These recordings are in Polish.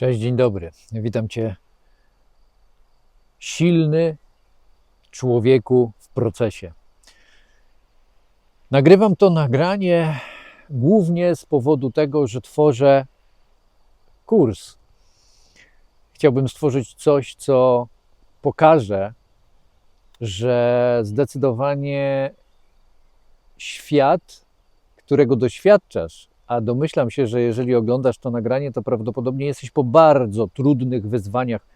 Cześć, dzień dobry. Witam Cię. Silny człowieku w procesie. Nagrywam to nagranie głównie z powodu tego, że tworzę kurs. Chciałbym stworzyć coś, co pokaże, że zdecydowanie świat, którego doświadczasz, a domyślam się, że jeżeli oglądasz to nagranie, to prawdopodobnie jesteś po bardzo trudnych wyzwaniach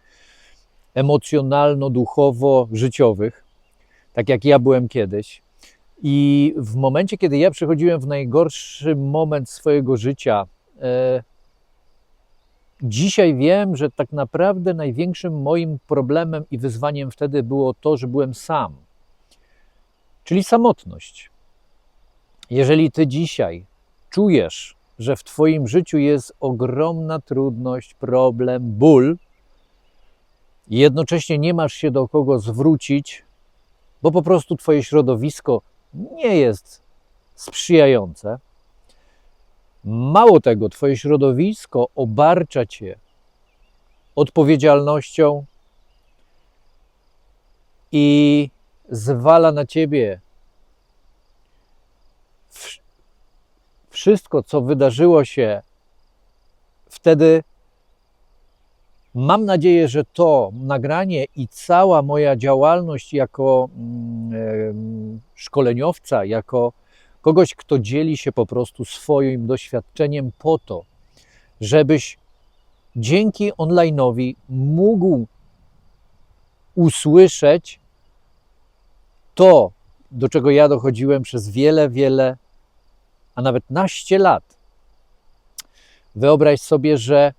emocjonalno-duchowo-życiowych, tak jak ja byłem kiedyś. I w momencie, kiedy ja przechodziłem w najgorszy moment swojego życia, e, dzisiaj wiem, że tak naprawdę największym moim problemem i wyzwaniem wtedy było to, że byłem sam, czyli samotność. Jeżeli ty dzisiaj czujesz, że w Twoim życiu jest ogromna trudność, problem, ból, i jednocześnie nie masz się do kogo zwrócić, bo po prostu Twoje środowisko nie jest sprzyjające. Mało tego, Twoje środowisko obarcza Cię odpowiedzialnością i zwala na Ciebie wszystko, co wydarzyło się wtedy, mam nadzieję, że to nagranie i cała moja działalność jako mm, szkoleniowca, jako kogoś, kto dzieli się po prostu swoim doświadczeniem po to, żebyś dzięki online'owi mógł usłyszeć to, do czego ja dochodziłem przez wiele, wiele a nawet naście lat, wyobraź sobie, że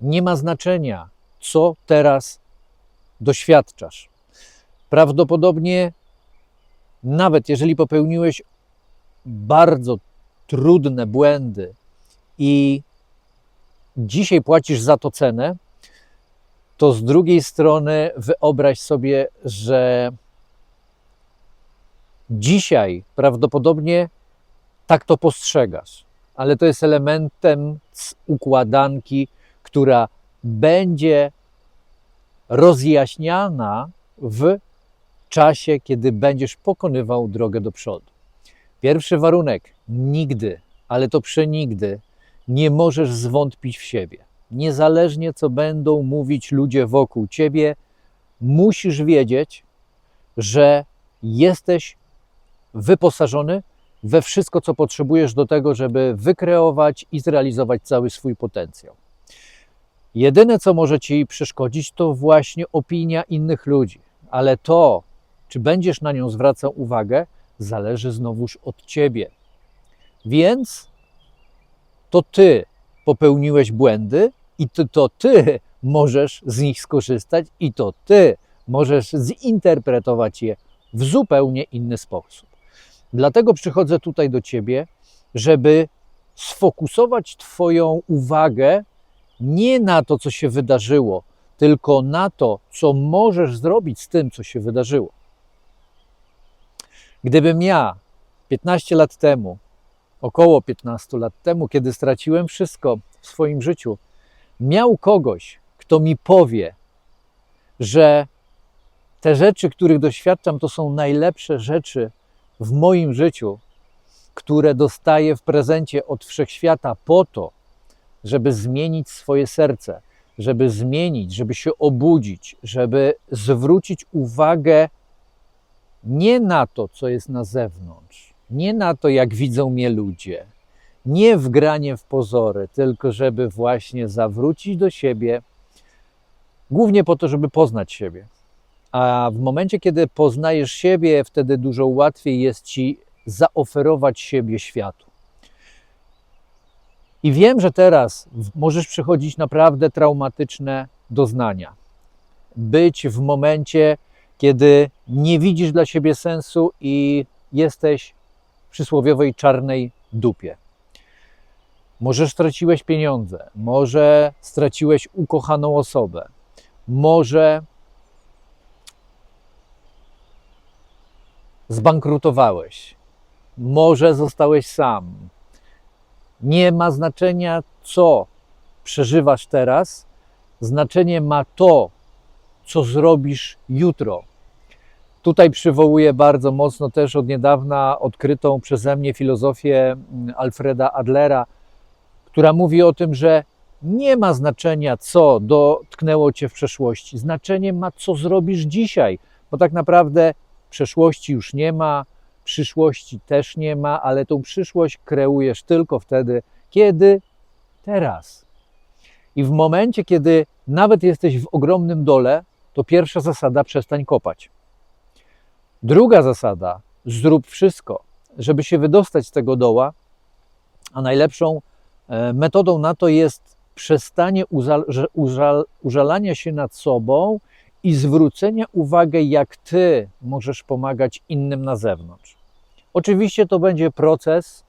nie ma znaczenia, co teraz doświadczasz. Prawdopodobnie, nawet jeżeli popełniłeś bardzo trudne błędy i dzisiaj płacisz za to cenę, to z drugiej strony wyobraź sobie, że dzisiaj prawdopodobnie tak to postrzegasz, ale to jest elementem układanki, która będzie rozjaśniana w czasie, kiedy będziesz pokonywał drogę do przodu. Pierwszy warunek: nigdy, ale to przenigdy nie możesz zwątpić w siebie. Niezależnie co będą mówić ludzie wokół ciebie, musisz wiedzieć, że jesteś wyposażony we wszystko, co potrzebujesz do tego, żeby wykreować i zrealizować cały swój potencjał. Jedyne, co może ci przeszkodzić, to właśnie opinia innych ludzi, ale to, czy będziesz na nią zwracał uwagę, zależy znowuż od ciebie. Więc to ty popełniłeś błędy i to, to ty możesz z nich skorzystać i to ty możesz zinterpretować je w zupełnie inny sposób. Dlatego przychodzę tutaj do Ciebie, żeby sfokusować Twoją uwagę nie na to, co się wydarzyło, tylko na to, co możesz zrobić z tym, co się wydarzyło. Gdybym ja 15 lat temu, około 15 lat temu, kiedy straciłem wszystko w swoim życiu, miał kogoś, kto mi powie, że te rzeczy, których doświadczam, to są najlepsze rzeczy, w moim życiu, które dostaję w prezencie od wszechświata po to, żeby zmienić swoje serce, żeby zmienić, żeby się obudzić, żeby zwrócić uwagę nie na to, co jest na zewnątrz, nie na to, jak widzą mnie ludzie, nie w granie w pozory, tylko żeby właśnie zawrócić do siebie, głównie po to, żeby poznać siebie. A w momencie, kiedy poznajesz siebie, wtedy dużo łatwiej jest ci zaoferować siebie światu. I wiem, że teraz możesz przechodzić naprawdę traumatyczne doznania. Być w momencie, kiedy nie widzisz dla siebie sensu i jesteś w przysłowiowej czarnej dupie. Może straciłeś pieniądze, może straciłeś ukochaną osobę, może zbankrutowałeś, może zostałeś sam. Nie ma znaczenia, co przeżywasz teraz, znaczenie ma to, co zrobisz jutro. Tutaj przywołuję bardzo mocno też od niedawna odkrytą przeze mnie filozofię mm, Alfreda Adlera, która mówi o tym, że nie ma znaczenia, co dotknęło cię w przeszłości. Znaczenie ma, co zrobisz dzisiaj, bo tak naprawdę przeszłości już nie ma, przyszłości też nie ma, ale tą przyszłość kreujesz tylko wtedy, kiedy teraz. I w momencie, kiedy nawet jesteś w ogromnym dole, to pierwsza zasada przestań kopać. Druga zasada zrób wszystko, żeby się wydostać z tego doła, a najlepszą e, metodą na to jest przestanie użal, użalania się nad sobą i zwrócenia uwagi, jak ty możesz pomagać innym na zewnątrz. Oczywiście to będzie proces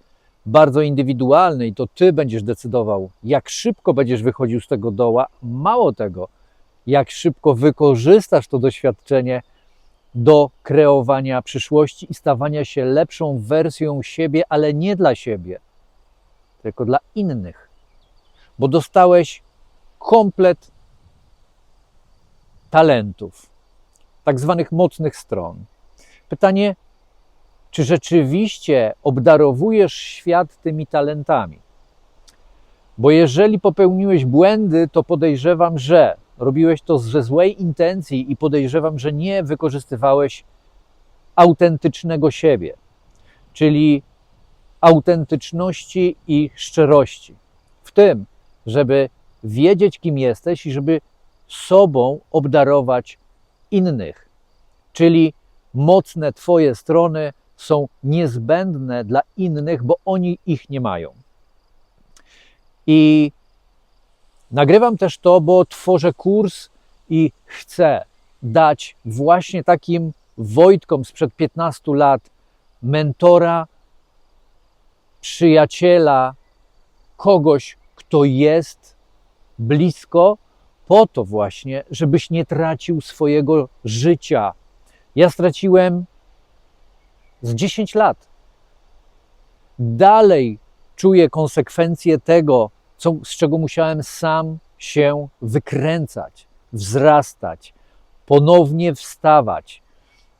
bardzo indywidualny i to ty będziesz decydował, jak szybko będziesz wychodził z tego doła. Mało tego, jak szybko wykorzystasz to doświadczenie do kreowania przyszłości i stawania się lepszą wersją siebie, ale nie dla siebie, tylko dla innych. Bo dostałeś komplet talentów, tak zwanych mocnych stron. Pytanie, czy rzeczywiście obdarowujesz świat tymi talentami? Bo jeżeli popełniłeś błędy, to podejrzewam, że robiłeś to ze złej intencji i podejrzewam, że nie wykorzystywałeś autentycznego siebie, czyli autentyczności i szczerości. W tym, żeby wiedzieć, kim jesteś i żeby sobą obdarować innych. Czyli mocne Twoje strony są niezbędne dla innych, bo oni ich nie mają. I nagrywam też to, bo tworzę kurs i chcę dać właśnie takim Wojtkom sprzed 15 lat mentora, przyjaciela, kogoś, kto jest blisko, po to właśnie, żebyś nie tracił swojego życia. Ja straciłem z 10 lat. Dalej czuję konsekwencje tego, co, z czego musiałem sam się wykręcać, wzrastać, ponownie wstawać,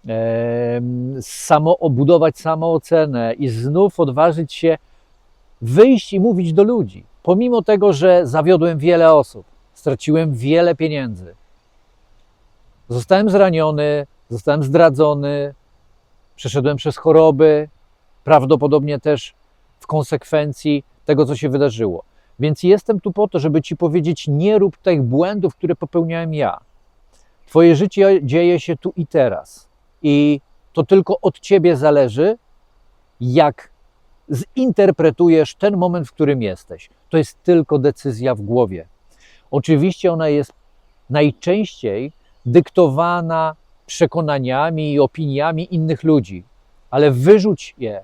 e, samo obudować samoocenę i znów odważyć się wyjść i mówić do ludzi. Pomimo tego, że zawiodłem wiele osób, straciłem wiele pieniędzy, zostałem zraniony, zostałem zdradzony, przeszedłem przez choroby, prawdopodobnie też w konsekwencji tego, co się wydarzyło. Więc jestem tu po to, żeby Ci powiedzieć: nie rób tych błędów, które popełniałem ja. Twoje życie dzieje się tu i teraz. I to tylko od Ciebie zależy, jak zinterpretujesz ten moment, w którym jesteś. To jest tylko decyzja w głowie. Oczywiście ona jest najczęściej dyktowana przekonaniami i opiniami innych ludzi, ale wyrzuć je,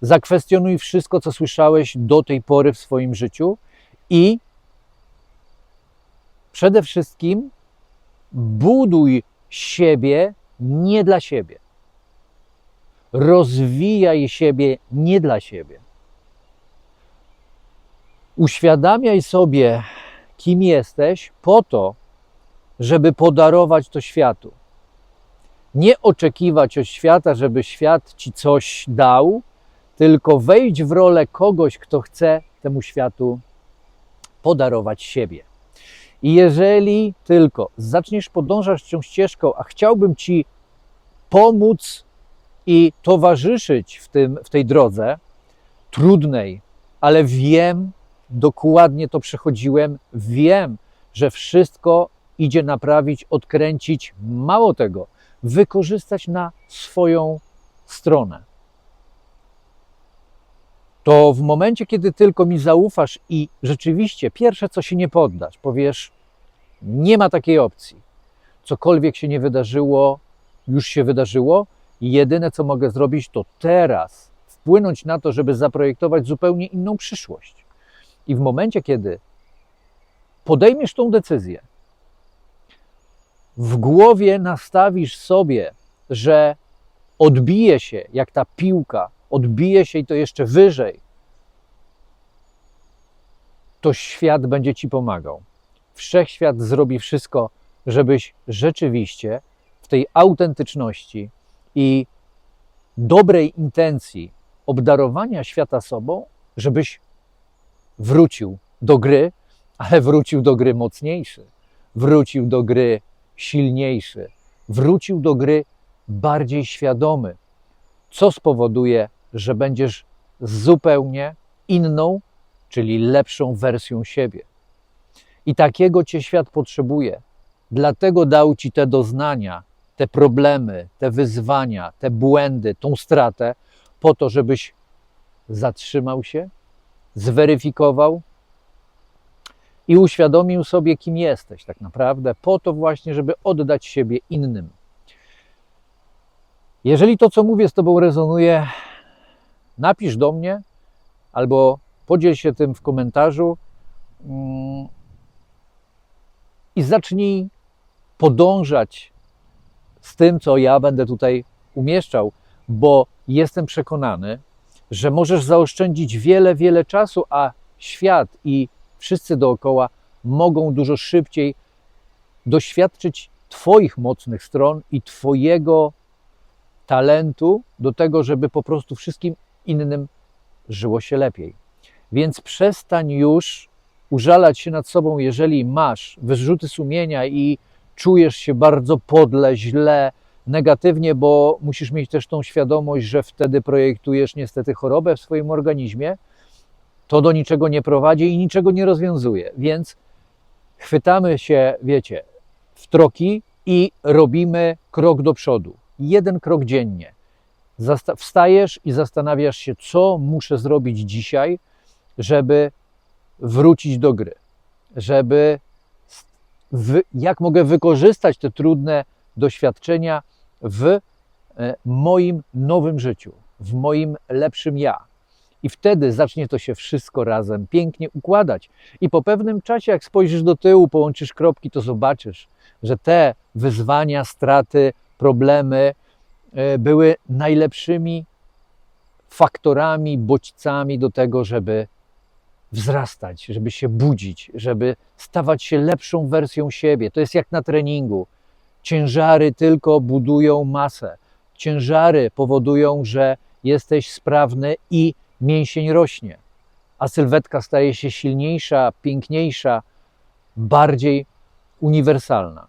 zakwestionuj wszystko, co słyszałeś do tej pory w swoim życiu i przede wszystkim buduj siebie nie dla siebie. Rozwijaj siebie nie dla siebie. Uświadamiaj sobie, kim jesteś, po to, żeby podarować to światu nie oczekiwać od świata, żeby świat ci coś dał, tylko wejść w rolę kogoś, kto chce temu światu podarować siebie. I jeżeli tylko zaczniesz podążać tą ścieżką, a chciałbym ci pomóc i towarzyszyć w, tym, w tej drodze, trudnej, ale wiem, dokładnie to przechodziłem, wiem, że wszystko idzie naprawić, odkręcić. Mało tego, wykorzystać na swoją stronę. To w momencie, kiedy tylko mi zaufasz i rzeczywiście pierwsze, co się nie poddasz, powiesz: Nie ma takiej opcji. Cokolwiek się nie wydarzyło, już się wydarzyło, jedyne, co mogę zrobić, to teraz wpłynąć na to, żeby zaprojektować zupełnie inną przyszłość. I w momencie, kiedy podejmiesz tą decyzję, w głowie nastawisz sobie, że odbije się jak ta piłka, odbije się i to jeszcze wyżej, to świat będzie ci pomagał. Wszechświat zrobi wszystko, żebyś rzeczywiście w tej autentyczności i dobrej intencji obdarowania świata sobą, żebyś wrócił do gry, ale wrócił do gry mocniejszy, wrócił do gry silniejszy, wrócił do gry bardziej świadomy, co spowoduje, że będziesz zupełnie inną, czyli lepszą wersją siebie. I takiego cię świat potrzebuje. Dlatego dał ci te doznania, te problemy, te wyzwania, te błędy, tą stratę, po to, żebyś zatrzymał się, zweryfikował i uświadomił sobie, kim jesteś tak naprawdę, po to właśnie, żeby oddać siebie innym. Jeżeli to, co mówię, z Tobą rezonuje, napisz do mnie albo podziel się tym w komentarzu mm, i zacznij podążać z tym, co ja będę tutaj umieszczał, bo jestem przekonany, że możesz zaoszczędzić wiele, wiele czasu, a świat i wszyscy dookoła mogą dużo szybciej doświadczyć Twoich mocnych stron i Twojego talentu do tego, żeby po prostu wszystkim innym żyło się lepiej. Więc przestań już użalać się nad sobą, jeżeli masz wyrzuty sumienia i czujesz się bardzo podle, źle, negatywnie, bo musisz mieć też tą świadomość, że wtedy projektujesz niestety chorobę w swoim organizmie. To do niczego nie prowadzi i niczego nie rozwiązuje. Więc chwytamy się, wiecie, w troki i robimy krok do przodu. Jeden krok dziennie. Zasta- wstajesz i zastanawiasz się, co muszę zrobić dzisiaj, żeby wrócić do gry, żeby jak mogę wykorzystać te trudne doświadczenia w e, moim nowym życiu, w moim lepszym ja. I wtedy zacznie to się wszystko razem pięknie układać. I po pewnym czasie, jak spojrzysz do tyłu, połączysz kropki, to zobaczysz, że te wyzwania, straty, problemy e, były najlepszymi faktorami, bodźcami do tego, żeby wzrastać, żeby się budzić, żeby stawać się lepszą wersją siebie. To jest jak na treningu. Ciężary tylko budują masę. Ciężary powodują, że jesteś sprawny i mięsień rośnie, a sylwetka staje się silniejsza, piękniejsza, bardziej uniwersalna.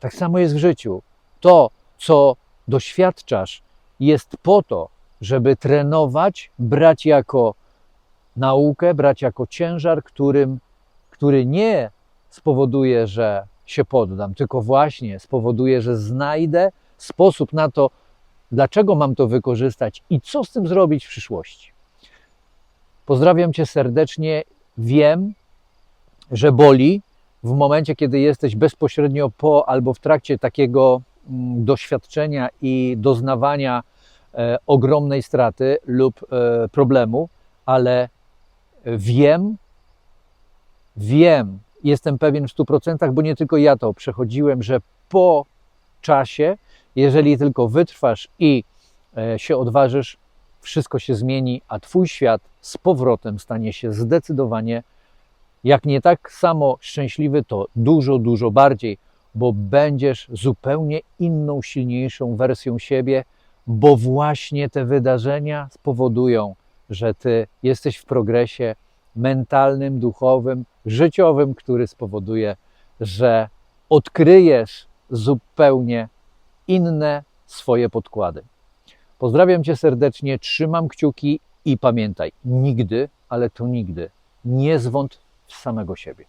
Tak samo jest w życiu. To, co doświadczasz, jest po to, żeby trenować, brać jako naukę, brać jako ciężar, którym, który nie spowoduje, że się poddam, tylko właśnie spowoduje, że znajdę sposób na to, dlaczego mam to wykorzystać i co z tym zrobić w przyszłości. Pozdrawiam Cię serdecznie. Wiem, że boli w momencie, kiedy jesteś bezpośrednio po albo w trakcie takiego mm, doświadczenia i doznawania e, ogromnej straty lub e, problemu, ale wiem, wiem, jestem pewien w 100%, bo nie tylko ja to przechodziłem, że po czasie, jeżeli tylko wytrwasz i e, się odważysz, wszystko się zmieni, a Twój świat z powrotem stanie się zdecydowanie, jak nie tak samo szczęśliwy, to dużo, dużo bardziej, bo będziesz zupełnie inną, silniejszą wersją siebie, bo właśnie te wydarzenia spowodują, że Ty jesteś w progresie mentalnym, duchowym, życiowym, który spowoduje, że odkryjesz zupełnie inne swoje podkłady. Pozdrawiam Cię serdecznie, trzymam kciuki i pamiętaj, nigdy, ale to nigdy, nie zwątp w samego siebie.